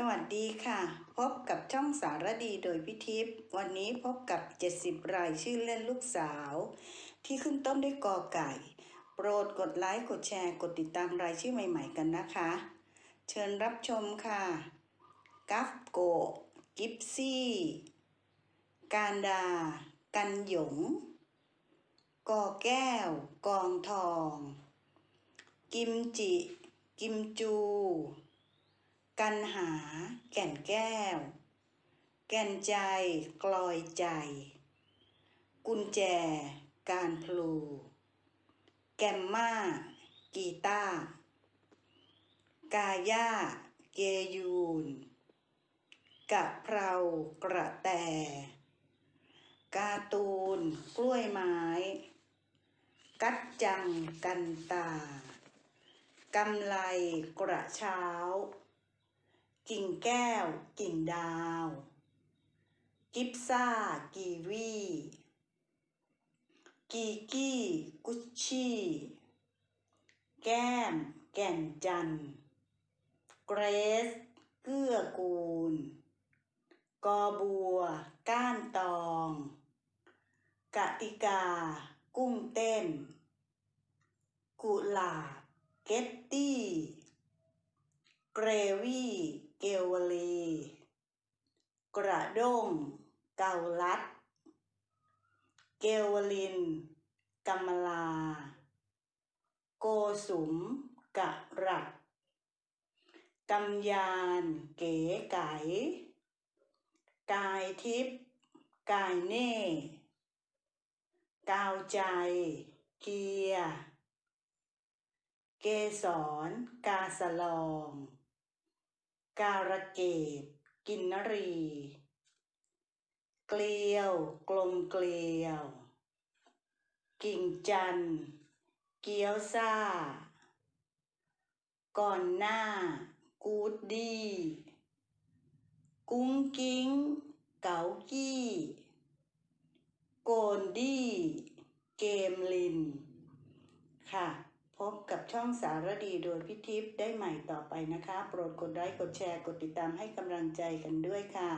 สวัสดีค่ะ พบกับช่องสารดีโดยพิทิพย์วันนี้พบกับ 70 รายชื่อเล่นลูกสาว ที่ขึ้นต้นด้วยกอไก่ โปรดกดไลค์กดแชร์ กดติดตามรายชื่อใหม่ๆกันนะคะ เชิญรับชมค่ะ กัฟโก กิฟซี่ การดา กันหยง กอแก้ว กองทอง กิมจิ กิมจู กันหา แก่นแก้ว แก่นใจกลอยใจ กุญแจ การพลู แกมมากีตาร์กาย่า เกยูนกะเพรากระแต การ์ตูน กล้วยไม้ กัดจังกันตากำไลกระเช้า กิ่งแก้ว กิ่งดาว กิฟซ่า กีวี กีกี้ กุชชี่ แก้ม แก่นจันเกรซเกื้อกูล กอบัว ก้านตองกติกา กุ้งเต้น กุหลาบ เกตตี้ เกรวี่ เกวลี กระด้ง เกาลัด เกวลินกำมลา โกสุมกะรัดกำยานเก๋ไก๋กายทิพย์กายเน่ กาวใจเกียร์เกสรกาสลอง การะเกดกินนรี เกลียว กลมเกลียว กิ่งจัน เกียวซ่า ก่อนหน้า กูดดี้กุ้งกิ้ง เกากี้ โกนดี้ เกมลิน ค่ะ พบกับช่องสารดีโดยพิทิพย์ได้ใหม่ต่อไปนะคะ โปรดกดไลค์กดแชร์กดติดตามให้กำลังใจกันด้วยค่ะ